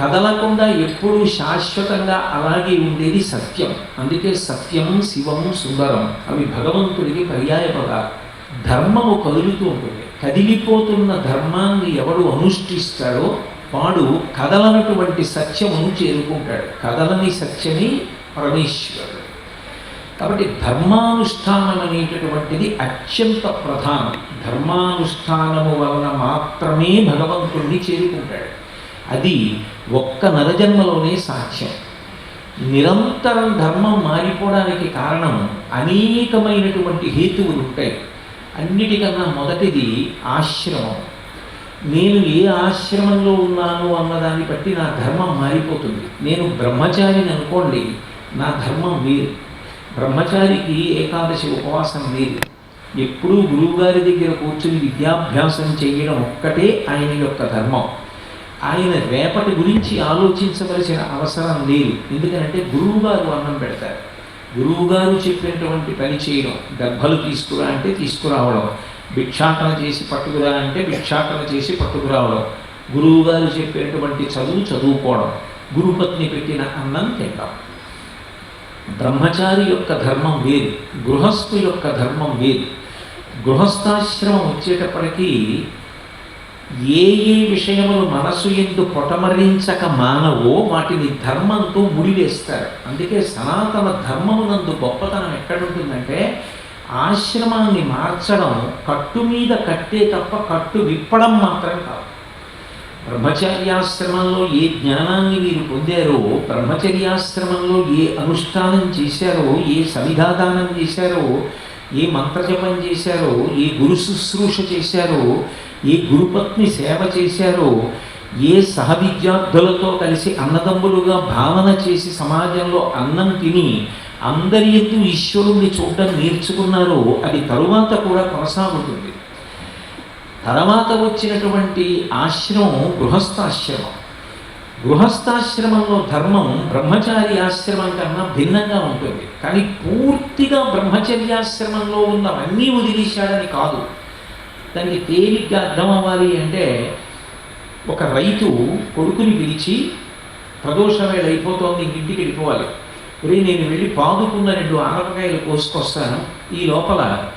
కదలకుండా ఎప్పుడూ శాశ్వతంగా అలాగే ఉండేది సత్యం. అందుకే సత్యం శివం సుందరం అవి భగవంతుడికి పర్యాయపదాలు ధర్మము కదులుతూ ఉంటుంది. కదిలిపోతున్న ధర్మాన్ని ఎవడు అనుష్ఠిస్తాడో వాడు కదలనటువంటి సత్యమును చేరుకుంటాడు. కదలని సత్యమే పరమేశ్వరుడు. కాబట్టి ధర్మానుష్ఠానం అనేటటువంటిది అత్యంత ప్రధానం. ధర్మానుష్ఠానము వలన మాత్రమే భగవంతుణ్ణి చేరుకుంటాడు. అది ఒక్క నరజన్మలోనే సాక్ష్యం. నిరంతరం ధర్మం మారిపోవడానికి కారణం అనేకమైనటువంటి హేతువులు ఉంటాయి. అన్నిటికన్నా మొదటిది ఆశ్రమం. నేను ఏ ఆశ్రమంలో ఉన్నాను అన్నదాన్ని బట్టి నా ధర్మం మారిపోతుంది. నేను బ్రహ్మచారిని అనుకోండి నా ధర్మం వేరు. బ్రహ్మచారికి ఏకాదశి ఉపవాసం లేదు. ఎప్పుడూ గురువుగారి దగ్గర కూర్చుని విద్యాభ్యాసం చేయడం ఒక్కటే ఆయన యొక్క ధర్మం. ఆయన రేపటి గురించి ఆలోచించవలసిన అవసరం లేదు. ఎందుకంటే గురువుగారు అన్నం పెడతారు. గురువుగారు చెప్పినటువంటి పని చేయడం. డబ్బలు తీసుకురా అంటే తీసుకురావడం. భిక్షాటన చేసి పట్టుకురా అంటే భిక్షాటన చేసి పట్టుకురావడం. గురువుగారు చెప్పేటువంటి చదువు చదువుకోవడం. గురుపత్ని పెట్టిన అన్నం తింటాం బ్రహ్మచారి యొక్క ధర్మం వేరు. గృహస్థు యొక్క ధర్మం వేరు. గృహస్థాశ్రమం వచ్చేటప్పటికీ ఏ ఏ విషయములు మనసు ఎందు పొటమరించక మానవో వాటిని ధర్మంతో ముడివేస్తారు. అందుకే సనాతన ధర్మమునందు గొప్పతనం ఎక్కడుంటుందంటే ఆశ్రమాన్ని మార్చడం కట్టు మీద కట్టే తప్ప కట్టు విప్పడం మాత్రం కాదు. బ్రహ్మచర్యాశ్రమంలో ఏ జ్ఞానాన్ని మీరు పొందారో బ్రహ్మచర్యాశ్రమంలో ఏ అనుష్ఠానం చేశారో ఏ సవిధాదానం చేశారో ఏ మంత్రజపం చేశారో ఏ గురు శుశ్రూష చేశారో ఏ గురుపత్ని సేవ చేశారో ఏ సహ విద్యార్థులతో కలిసి అన్నదమ్ములుగా భావన చేసి సమాజంలో అన్నం తిని అందరి ఎత్తు ఈశ్వరుణ్ణి చూడడం నేర్చుకున్నారో అది తరువాత కూడా కొనసాగుతుంది. తర్వాత వచ్చినటువంటి ఆశ్రమం గృహస్థాశ్రమం. గృహస్థాశ్రమంలో ధర్మం బ్రహ్మచారి ఆశ్రమం కన్నా భిన్నంగా ఉంటుంది. కానీ పూర్తిగా బ్రహ్మచర్యాశ్రమంలో ఉన్నవన్నీ వదిలేశాడని కాదు. దానికి తేలిగ్గా అర్థం అవ్వాలి అంటే ఒక రైతు కొడుకుని పిలిచి ప్రదోష వేళ అయిపోతోంది ఇంక ఇంటికి వెళ్ళిపోవాలి. రే నేను వెళ్ళి పాదుకున్న రెండు ఆనపకాయలు కోసుకొస్తాను. ఈ లోపల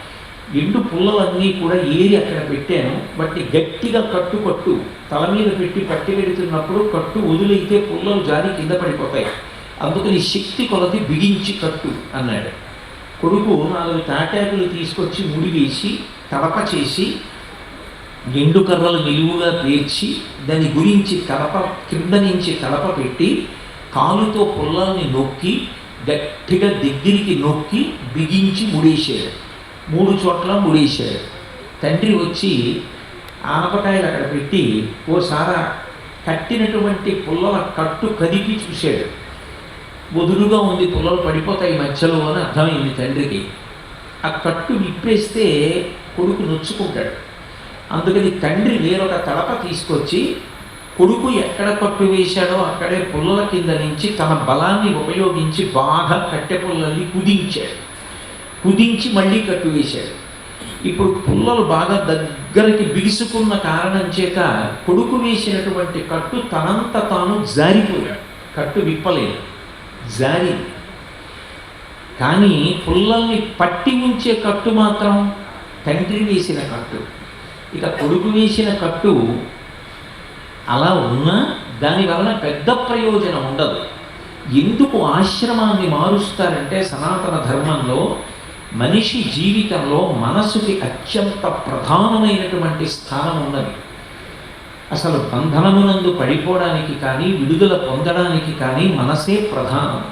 ఎండు పుల్లలన్నీ కూడా ఏరి అక్కడ పెట్టాను. వాటిని గట్టిగా కట్టు కట్టు తల మీద పెట్టి పట్టి పెడుతున్నప్పుడు కట్టు వదిలితే పుల్లలు జారి కింద పడిపోతాయి. అందుకని శక్తి కొలది బిగించి కట్టు అన్నాడు. కొడుకు నాలుగు తాటాకులు తీసుకొచ్చి ముడివేసి తడప చేసి ఎండు కర్రలు నిలువుగా పేర్చి దాని గురించి కలప కింద నుంచి కలప పెట్టి కాలుతో పుల్లల్ని నొక్కి గట్టిగా దగ్గరికి నొక్కి బిగించి ముడేశాడు మూడు చోట్ల ముడేశాడు తండ్రి వచ్చి ఆనపకాయలు అక్కడ పెట్టి ఓసారి కట్టినటువంటి పుల్లల కట్టు కదిపి చూశాడు. వదులుగా ఉంది పుల్లలు పడిపోతాయి మధ్యలో అని అర్థమైంది తండ్రికి. ఆ కట్టు విప్పేస్తే కొడుకు నొచ్చుకుంటాడు. అందుకని తండ్రి వేరొక తడప తీసుకొచ్చి కొడుకు ఎక్కడ కట్టు వేశాడో అక్కడే పుల్లల కింద నుంచి తన బలాన్ని ఉపయోగించి బాగా కట్టె పుల్లల్ని కుదించాడు. కుదించి మళ్ళీ కట్టు వేశాడు. ఇప్పుడు పుల్లలు బాగా దగ్గరికి బిగుసుకున్న కారణం చేత కొడుకు వేసినటువంటి కట్టు తనంత తాను జారిపోయాడు. కట్టు విప్పలేదు. జారి కానీ పుల్లల్ని పట్టి ఉంచే కట్టు మాత్రం తండ్రి వేసిన కట్టు. ఇక కొడుకు వేసిన కట్టు అలా ఉన్నా దానివల్ల పెద్ద ప్రయోజనం ఉండదు. ఎందుకు ఆశ్రమాన్ని మారుస్తారంటే సనాతన ధర్మంలో మనిషి జీవితంలో మనసుకి అత్యంత ప్రధానమైనటువంటి స్థానం ఉన్నది. అసలు బంధనమునందు పడిపోవడానికి కానీ విడుదల పొందడానికి కానీ మనసే ప్రధానం.